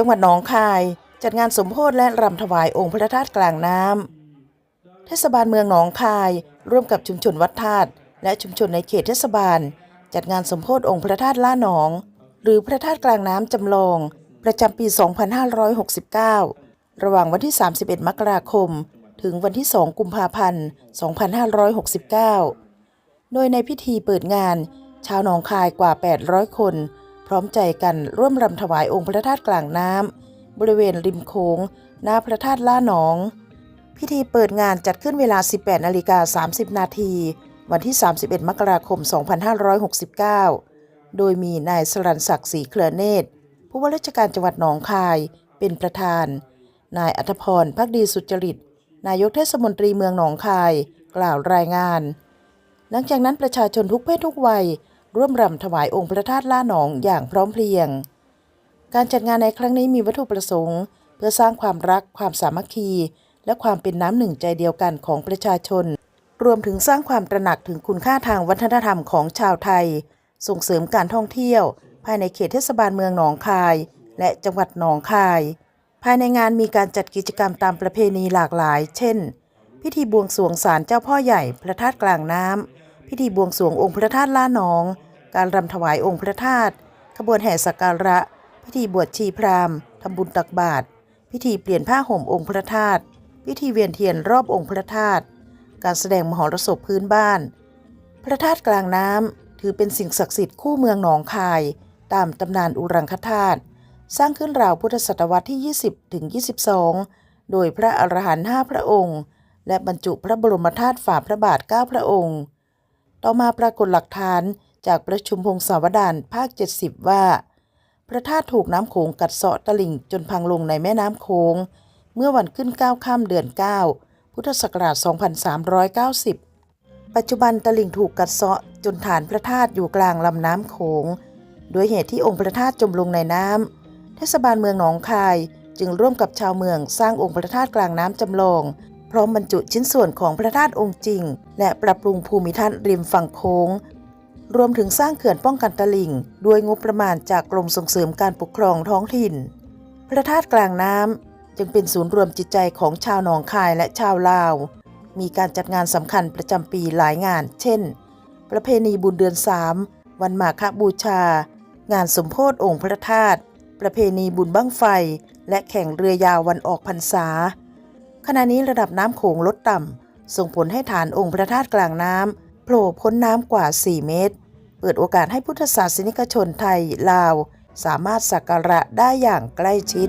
จังหวัดหนองคาย จัดงานสมโพธิและรำถวายองค์พระธาตุกลางน้ำเทศบาลเมืองหนองคาย ร่วมกับชุมชนวัดธาตุและชุมชนในเขตเทศบาล จัดงานสมโพธิองค์พระธาตุล่าหนอง หรือพระธาตุกลางน้ำจำลอง ประจำปี 2569 ระหว่างวันที่ 31 มกราคม ถึงวันที่ 2 กุมภาพันธ์ 2569 โดยในพิธีเปิดงาน ชาวหนองคายกว่า 800 คน พร้อมใจกันร่วมรำถวายองค์พระธาตุกลางน้ำบริเวณริมโขงหน้าพระธาตุล่าหนอง พิธีเปิดงานจัดขึ้นเวลา 18นาฬิกา30 นาทีวันที่ 31 มกราคม 2569 โดยมีนายสรันศักดิ์ศรีเคลือเนตร ผู้ว่าราชการจังหวัดหนองคาย เป็นประธาน นายอัธพรพักดีสุจริต นายกเทศมนตรีเมืองหนองคาย กล่าวรายงาน หลังจากนั้นประชาชนทุกเพศทุกวัย ร่วมรำถวายองค์พระธาตุล่าหนองอย่างพร้อมเพรียง การจัดงานในครั้งนี้มีวัตถุประสงค์ เพื่อสร้างความรักความสามัคคี และความเป็นน้ำหนึ่งใจเดียวกันของประชาชน รวมถึงสร้างความตระหนักถึงคุณค่าทางวัฒนธรรมของชาวไทย ส่งเสริมการท่องเที่ยว ภายในเขตเทศบาลเมืองหนองคาย และจังหวัดหนองคาย ภายในงานมีการจัดกิจกรรมตามประเพณีหลากหลาย เช่น พิธีบวงสรวงศาลเจ้าพ่อใหญ่พระธาตุกลางน้ำพิธีบวงสรวงองค์พระธาตุล่าหนอง การรำถวายองค์พระธาตุขบวนแห่สักการะ พิธีบวชชีพราหมณ์ทำบุญตักบาตรพิธีเปลี่ยนผ้าห่มองค์พระธาตุพิธีเวียนเทียนรอบองค์พระธาตุการแสดงมหรสพพื้นบ้าน พระธาตุกลางน้ำถือเป็นสิ่งศักดิ์สิทธิ์คู่เมืองหนองคาย ตามตำนานอุรังคธาตุสร้างขึ้นราวพุทธศตวรรษที่ 20 ถึง 22 โดยพระอรหันต์5พระองค์ และบรรจุพระบรมธาตุฝ่าพระบาท 9 พระองค์ ต่อมาปรากฏหลักฐาน จากประชุมพงศาวดารภาค 70 ว่า พระธาตุถูกน้ำโขงกัดเซาะตลิ่งจนพังลงในแม่น้ำโขงเมื่อวันขึ้น9ค่ำเดือน 9 พุทธศักราช 2390 ปัจจุบันตลิ่งถูกกัดเซาะจนฐานพระธาตุอยู่กลางลำน้ำโขงโดยเหตุที่องค์พระธาตุจมลงในน้ำเทศบาลเมืองหนองคายจึงร่วมกับชาวเมืองสร้างองค์พระธาตุกลางน้ำจำลอง พร้อมบรรจุชิ้นส่วนของพระธาตุองค์จริง และปรับปรุงภูมิทัศน์ริมฝั่งโค้ง รวมถึงสร้างเขื่อนป้องกันตลิ่ง ด้วยงบประมาณจากกรมส่งเสริมการปกครองท้องถิ่น พระธาตุกลางน้ำจึงเป็นศูนย์รวมจิตใจของชาวหนองคายและชาวลาว มีการจัดงานสำคัญประจำปีหลายงาน เช่น ประเพณีบุญเดือนสามวันมาฆบูชา งานสมโพธิองค์พระธาตุประเพณีบุญบั้งไฟ และแข่งเรือยาววันออกพรรษา ขณะนี้ระดับน้ำโขงลดต่ำส่งผลให้ฐานองค์พระธาตุกลางน้ำ ผล่พ้นน้ำกว่า 4 เมตร เปิดโอกาสให้พุทธศาสนิกชนไทยลาว สามารถสักการะได้อย่างใกล้ชิด